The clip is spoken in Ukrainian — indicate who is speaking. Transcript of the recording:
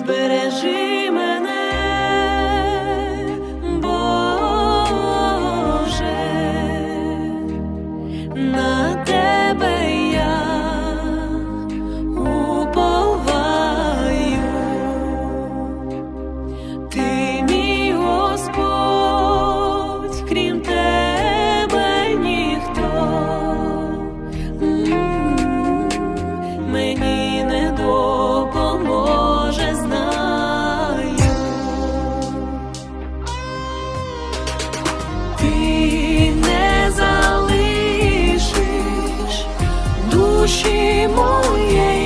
Speaker 1: збережи мене, Боже, на тебе я уповаю. Ти мій Господь, крім тебе ніхто. Мені 寂寞也。